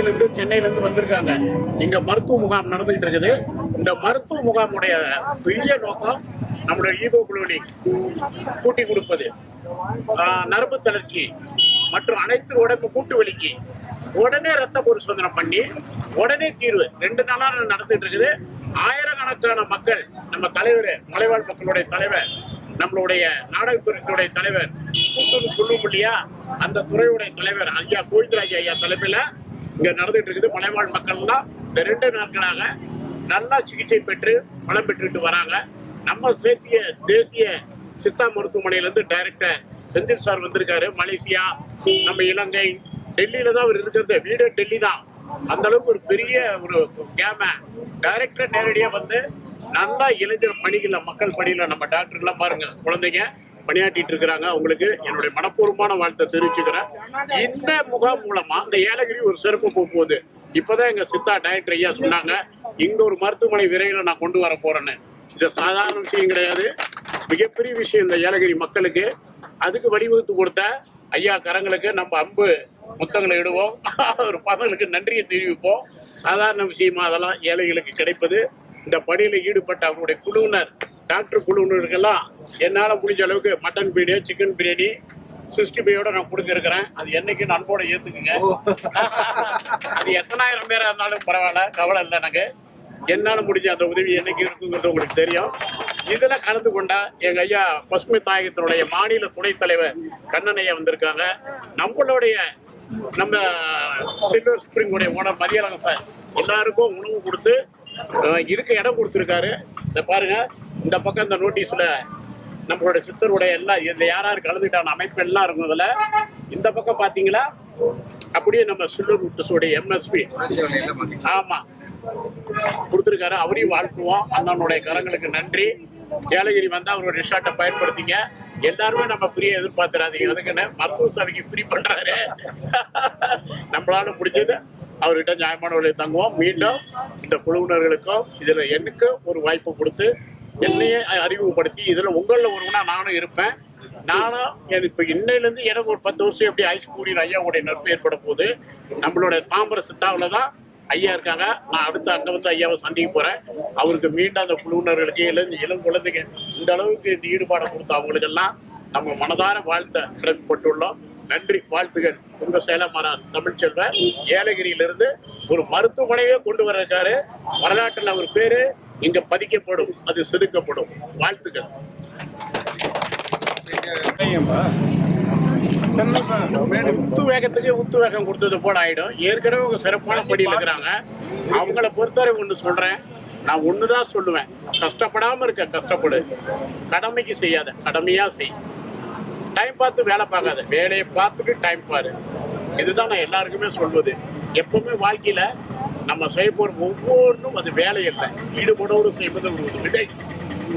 இருந்து சென்னையில இருந்து வந்திருக்காங்க. இங்க மருத்துவ முகாம் நடந்துகிட்டு இருக்குது. இந்த மருத்துவ முகாமுடைய பெரிய நோக்கம் நம்முடைய ஈகோ குழுவினை கூட்டி கொடுப்பது. நரம்பு தளர்ச்சி மற்றும் அனைத்து உடம்பு கூட்டு வலிக்கு. உடனே ரத்த பரிசோதனை பண்ணி உடனே தீர்வு. ரெண்டு நாளா நடந்துட்டு இருக்குது. ஆயிரக்கணக்கான மக்கள் நம்ம தலைவர் மலைவாழ் மக்களுடைய தலைவர் நம்மளுடைய நாடகத்துறையினுடைய தலைவர் கூட்டுன்னு சொல்லும் இல்லையா? அந்த துறையுடைய தலைவர் ஐயா கோவிந்தராஜ் ஐயா தலைமையில இங்க நடந்துட்டு இருக்குது. மலைவாழ் மக்கள்லாம் இந்த ரெண்டு நாட்களாக நல்லா சிகிச்சை பெற்று பலம் பெற்றுட்டு வராங்க. நம்ம சேர்த்திய தேசிய சித்தா மருத்துவமனையிலேருந்து டைரக்டர் செந்தில் சார் வந்திருக்காரு. மலேசியா நம்ம இலங்கை டெல்லியில தான் அவர் இருக்கிறது. வீடு டெல்லி தான். அந்த அளவுக்கு ஒரு பெரிய ஒரு கேம டைரக்டர் நேரடியாக வந்து நல்லா இளைஞர் பணிகளில் மக்கள் பணியில் நம்ம டாக்டர்லாம் பாருங்க குழந்தைங்க. பணியாற்றிட்டு இருக்கிறாங்க. அவங்களுக்கு என்னுடைய மனப்பூர்வமான வாழ்த்தை தெரிவிச்சுக்கிறேன். இந்த முகாம் மூலமா இந்த ஏலகிரி ஒரு சிறப்பு போக போகுது. இப்பதான் எங்க சித்தா டைரக்டர் ஐயா சொன்னாங்க இங்க ஒரு மருத்துவமனை விரைவில் நான் கொண்டு வர போறேன்னு. இது சாதாரண விஷயம் கிடையாது. மிகப்பெரிய விஷயம் இந்த ஏலகிரி மக்களுக்கு. அதுக்கு வழிவகுத்து கொடுத்த ஐயா கரங்களுக்கு நம்ம அம்பு முத்தங்களை இடுவோம். ஒரு பதங்களுக்கு நன்றியை தெரிவிப்போம். சாதாரண விஷயமா அதெல்லாம் ஏழைகளுக்கு கிடைப்பது. இந்த பணியில ஈடுபட்ட அவருடைய குழுவினர் டாக்டர் குழுவினருக்கெல்லாம் என்னால் முடிஞ்ச அளவுக்கு mutton biryani chicken biryani sixty ஃபைவோட நான் கொடுக்க இருக்கிறேன் அது என்னைக்கு அன்போட ஏத்துக்குங்க. அது எத்தனாயிரம் பேரா இருந்தாலும் பரவாயில்ல கவலை இல்லை எனக்கு. என்னால முடிஞ்ச அந்த உதவி என்னைக்கு இருக்குங்கிறது உங்களுக்கு தெரியும். இதுல கலந்து கொண்டா எங்க ஐயா பசுமை தாயகத்தினுடைய மாநில துணைத் தலைவர் கண்ணன் ஐயா வந்திருக்காங்க. நம்மளுடைய நம்ம சில்வர் ஸ்பிரிங் உடைய ஓனர் மதியழகன் சார் எல்லாருக்கும் உணவு கொடுத்து இருக்க இடம் கொடுத்துருக்காரு. இந்த பாருங்க இந்த பக்கம் இந்த நோட்டீஸ்ல நம்மளுடைய சித்தருடைய எல்லாம் இந்த யார் யார் கலந்துட்டான அமைப்பு எல்லாம் இருக்கும் இந்த பக்கம் பாத்தீங்களா? அப்படியே நம்ம சில்லூர் விட்டுஸோடைய எம்எஸ்பி ஆமா. கொடுத்துருக்காரு அவரையும் வாழ்த்துவோம். அண்ணனுடைய கரங்களுக்கு நன்றி. ஏலகிரி வந்தால் அவரோட ரிசார்ட்டை பயன்படுத்திங்க. எல்லாருமே நம்ம ஃப்ரீயாக எதிர்பார்த்துறாதீங்க அதுக்குன்னு மருத்துவ சேவைக்கு ஃப்ரீ பண்ணுறாரு நம்மளால முடிஞ்சது அவர்கிட்ட நியாயமான விலையை தங்குவோம். மீண்டும் இந்த குழுவினர்களுக்கும் இதுல எனக்கு ஒரு வாய்ப்பு கொடுத்து என்னையே அறிமுகப்படுத்தி இதுல உங்களில் ஒருவனா நானும் இருப்பேன். நானும் எனக்கு இப்ப இன்னையிலேருந்து எனக்கு ஒரு பத்து வருஷம் எப்படி ஐஸ் கூடிய ஐயாவுடைய நட்பு ஏற்பட போகுது. நம்மளுடைய தாம்பர சித்தாவில் தான் ஐயா இருக்காங்க. நான் அடுத்த அங்க வந்து ஐயாவை சந்திக்க போறேன். அவருக்கு மீண்டும் அந்த குழுவினர்களுக்கு இளம் இளம் குழந்தைங்க இந்த அளவுக்கு இந்த ஈடுபாடை கொடுத்த அவங்களுக்கெல்லாம் நம்ம மனதார வாழ்த்த கடமைப்பட்டுள்ளோம் நன்றி வாழ்த்துகள். உங்க சேலமானார் தமிழ்ச்செல்வன் ஏலகிரியிலிருந்து ஒரு மருத்துவமனையே கொண்டு வர இருக்காரு வரலாற்றில் அவர் பேரு இங்க பதிக்கப்படும் அது செதுக்கப்படும். வாழ்த்துக்கள். உத்து வேகத்துக்கு உத்து வேகம் கொடுத்தது போல ஆயிடும். ஏற்கனவே உங்க சிறப்பான படியில் இருக்கிறாங்க. அவங்கள பொறுத்தவரை ஒன்று சொல்றேன். நான் ஒண்ணுதான் சொல்லுவேன். கஷ்டப்படாம இருக்க கஷ்டப்படு. கடமைக்கு செய்யாத கடமையா செய். டைம் பார்த்து வேலை பார்க்காத. வேலையை பார்த்துட்டு டைம் பாரு. இதுதான் நான் எல்லாருக்குமே சொல்வது. எப்பவுமே வாழ்க்கையில நம்ம செய்ய போற ஒவ்வொன்றும் அது வேலை இல்லை ஈடுபடோடு செய்வது ஒரு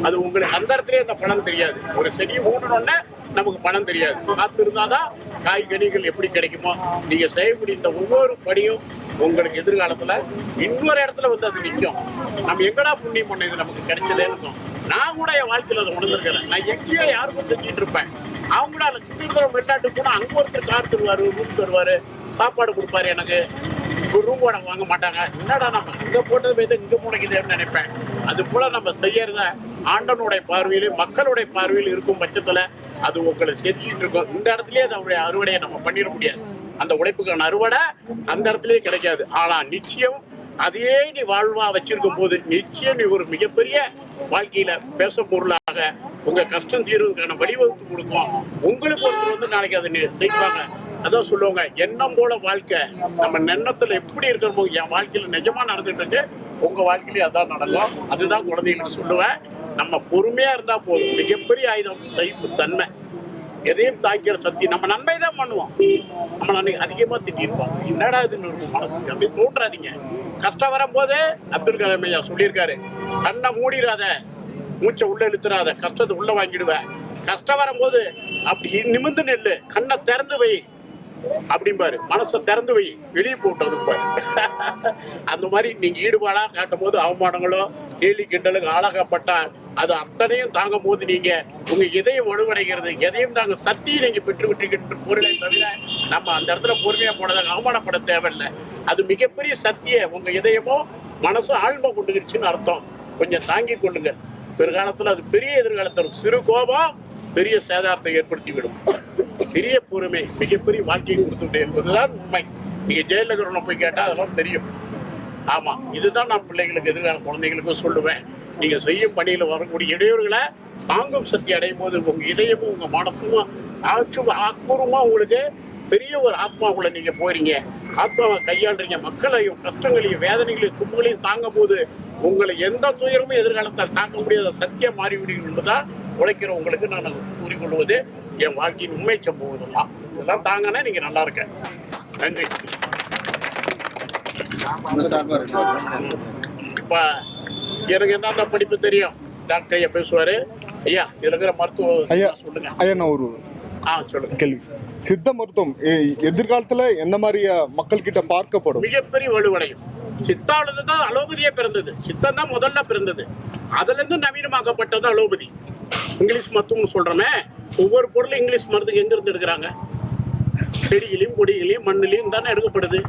அது உங்களுக்கு அந்த இடத்துலயே அந்த பணம் தெரியாது. ஒரு செடியை ஊனணும்னா நமக்கு பணம் தெரியாது. காத்து இருந்தாதான் காய்கனிகள் எப்படி கிடைக்குமோ நீங்க செய்யக்கூடிய இந்த ஒவ்வொரு படியும் உங்களுக்கு எதிர்காலத்துல இன்னொரு இடத்துல வந்து அது நிற்கும் நம்ம எங்கடா புண்ணியம் பண்ண இது நமக்கு கிடைச்சதே இருக்கும். நான் கூட என் வாழ்க்கையில் அதை உணர்ந்திருக்கிறேன். நான் எங்கேயோ யாருக்கும் செஞ்சுட்டு இருப்பேன். அவங்களால திரும்ப அதில் திருத்தரம் வெளிநாட்டுக்கு போனா அங்க ஒருத்தர் கார் தருவாரு ரூம் தருவாரு சாப்பாடு கொடுப்பாரு எனக்கு. ஒரு ரூம் வாடகை வாங்க மாட்டாங்க. என்னடா நம்ம இங்க போட்டது போய் இங்க போனக்குதேன்னு நினைப்பேன். அது போல நம்ம செய்யறத ஆண்டனுடைய பார்வையிலும் மக்களுடைய பார்வையில் இருக்கும் பட்சத்துல அது உங்களை செஞ்சுட்டு இருக்கும். இந்த இடத்துலயே அதனுடைய அறுவடையை நம்ம பண்ணிட முடியாது. அந்த உழைப்புக்கான அறுவடை அந்த இடத்துலயே கிடைக்காது. ஆனா நிச்சயம் அதையே நீ வாழ்வா வச்சிருக்கும் போது நிச்சயம் நீ ஒரு மிகப்பெரிய வாழ்க்கையில பேச பொருளாக உங்க கஷ்டம் தீர்வதற்கான வழிவகுத்து கொடுக்கும். உங்களுக்கு ஒருத்தர் வந்து நாளைக்கு அதை நீ செய்வாங்க. அதான் சொல்லுவாங்க எண்ணம் போல வாழ்க்கை. நம்ம எண்ணத்துல எப்படி இருக்கிறோமோ என் வாழ்க்கையில நிஜமா நடந்துட்டு இருக்கு. உங்க வாழ்க்கையில அதான் நடக்கும். அதுதான் குழந்தைங்களுக்கு சொல்லுவேன். நம்ம பொறுமையா இருந்தா போதும். மிகப்பெரிய ஆயுதம் சகிப்பு தன்மை. எதையும் தாக்கிற சக்தி நம்ம நன்மை தான் பண்ணுவோம். நம்ம அன்னைக்கு அதிகமாக திட்டிருப்போம் என்னடா இதுன்னு இருக்கும் மனசுக்கு அப்படி தோன்றாதீங்க. கஷ்டம் வரும்போது அப்துல் கலாம் ஐயா சொல்லியிருக்காரு கண்ணை மூடிடாத மூச்சை உள்ள இழுத்துறாத கஷ்டத்தை உள்ள வாங்கிடுவேன் கஷ்டம் வரும்போது அப்படி நிமிந்து நெல்லு கண்ணை திறந்து வை. அப்படிம்பாரு மனசை திறந்து வை. வெளியே போட்டு அதுப்பாரு அந்த மாதிரி நீங்க ஈடுபாடா காட்டும் போது அவமானங்களோ கேலி கிண்டலுக்கு ஆளாகப்பட்டா அது அத்தனையும் தாங்கும் போது நீங்க உங்க இதயம் வலுவடைகிறது எதையும் தாங்க சக்தியை நீங்க பெற்று விட்டுக்கின்ற பொருளை தவிர நம்ம அந்த இடத்துல பொறுமையா போனதாக அவமானப்பட தேவையில்லை. அது மிகப்பெரிய சக்தியை உங்க இதயமோ மனசு ஆழ்மை கொண்டுகிடுச்சுன்னு அர்த்தம். கொஞ்சம் தாங்கி கொள்ளுங்க பிற்காலத்துல அது பெரிய எதிர்காலத்தில் இருக்கும். சிறு கோபம் பெரிய சேதாரத்தை ஏற்படுத்திவிடும் சிறிய பொறுமை மிகப்பெரிய வாழ்க்கையை கொடுத்துவிட்டு என்பதுதான் உண்மை. நீங்க ஜெயலலிதா போய் கேட்டா அதெல்லாம் தெரியும். ஆமா இதுதான் நான் பிள்ளைங்களுக்கு எதிர்கால குழந்தைகளுக்கும் சொல்லுவேன். நீங்க செய்யும் பணியில வரக்கூடிய இடையூறுகளை தாங்கும் சக்தி அடையும் போது உங்க இதயமும் உங்க மனசும் ஆச்சும் ஆக்கூரமா உங்களுக்கு? பெரிய ஒரு ஆத்மாவுக்குள்ள நீங்க போறீங்க. ஆத்மாவை கையாளுறீங்க மக்களையும் கஷ்டங்களையும் வேதனைகளையும் துன்பங்களையும் தாங்கும் போது உங்களை எந்த துயரமும் எதிர்காலத்தில் தாக்க முடியாத சத்தியம் மாறிவிடுகிறது என்பதுதான் உழைக்கிற உங்களுக்கு நான் கூறிக்கொள்வது என் வாழ்க்கையின் உண்மை சம்பவம் இதெல்லாம் இதெல்லாம் தாங்கன்னா நீங்க நல்லா இருக்க. நன்றி. இப்ப எனக்கு என்னென்ன படிப்பு தெரியும்? டாக்டர் ஐயா பேசுவாரு. ஐயா இருக்கிற மருத்துவ ஐயா சொல்லுங்க. ஐயா நான் ஒரு ஆ சொல்லுங்க. கேள்வி. சித்த மருத்துவம் எதிர்காலத்துல எந்த மாதிரி மக்கள் கிட்ட பார்க்கப்படும்? மிகப்பெரிய வலுவடையும். சித்தாவிலிருந்து தான் அலோபதியே பிறந்தது. சித்தம் தான் முதல்ல பிறந்தது. அதுல இருந்து நவீனமாக்கப்பட்டது அலோபதி. இங்கிலீஷ் மருத்துவம்னு சொல்றோமே ஒவ்வொரு பொருளும் இங்கிலீஷ் மருந்துக்கு எங்க இருந்து எடுக்கிறாங்க? செடிகளையும் கொடிகளையும் மண்ணிலையும் தானே எடுக்கப்படுது.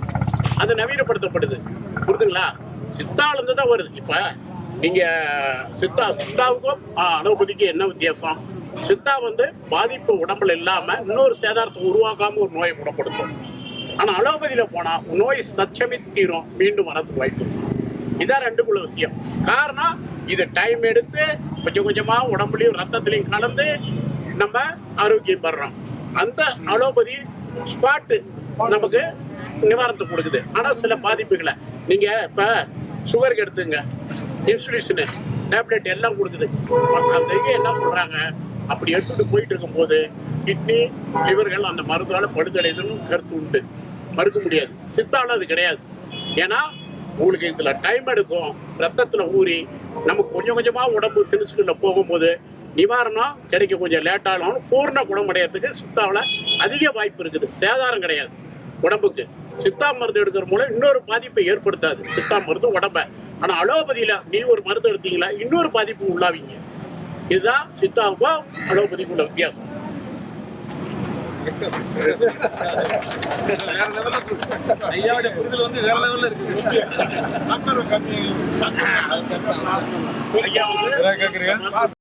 அது நவீனப்படுத்தப்படுது. புரிதுங்களா? சித்தால இருந்து தான் வருது. இப்ப நீங்க சித்தா சித்தாவுக்கும் ஆ, அலோபதிக்கும் என்ன வித்தியாசம்? சித்தா வந்து பாதிப்பு உடம்புல இல்லாம இன்னொரு சேதாரத்தை உருவாக்காம ஒரு நோயை குணப்படுத்தும். ஆனா அலோபதியில் போனா நோய் தச்சமே தீரும். மீண்டும் வரதுக்கு வாய்ப்பு இதான் ரெண்டுக்குள்ள விஷயம். காரணம் இது டைம் எடுத்து கொஞ்சம் கொஞ்சமா உடம்புலையும் ரத்தத்திலையும் கலந்து நம்ம ஆரோக்கியம் பெறோம் அந்த அலோபதி ஸ்பாட்டு நமக்கு நிவாரணத்தை கொடுக்குது. ஆனா சில பாதிப்புகளை. நீங்க இப்ப சுகருக்கு எடுத்துங்க. இன்சுலிஷனு டேப்லெட் எல்லாம் கொடுக்குது. அந்த இது என்ன சொல்றாங்க? அப்படி எடுத்துட்டு போயிட்டு இருக்கும்போது கிட்னி லிவர்கள் அந்த மருந்தால படுதடைதுன்னு கருத்து உண்டு. மறுக்க முடியாது. சித்தாலும் அது கிடையாது. ஏன்னா உங்களுக்கு இதில் டைம் எடுக்கும். ரத்தத்தில் ஊறி நமக்கு கொஞ்சம் கொஞ்சமாக உடம்பு திணுசுக்குள்ள போகும்போது நிவாரணம் கிடைக்க கொஞ்சம் லேட்டாகும் பூர்ண குணமடையறதுக்கு சித்தாவில் அதிக வாய்ப்பு இருக்குது. சேதாரம் கிடையாது உடம்புக்கு. சித்தா மருந்து எடுக்கிற மூலம் இன்னொரு பாதிப்பை ஏற்படுத்தாது. சித்தா மருந்து உடம்ப. ஆனால் அலோபதியில் நீ ஒரு மருந்து எடுத்தீங்களா இன்னொரு பாதிப்பு உள்ளாவீங்க. இதுதான் சித்தாவுக்கும் அலோபதிக்கும் உள்ள வித்தியாசம். வேற லெவல்ல இருக்கு ஐயாவுடைய புரிதல் வந்து வேற லெவல்ல இருக்குது ஐயா வந்து கேக்குறீங்க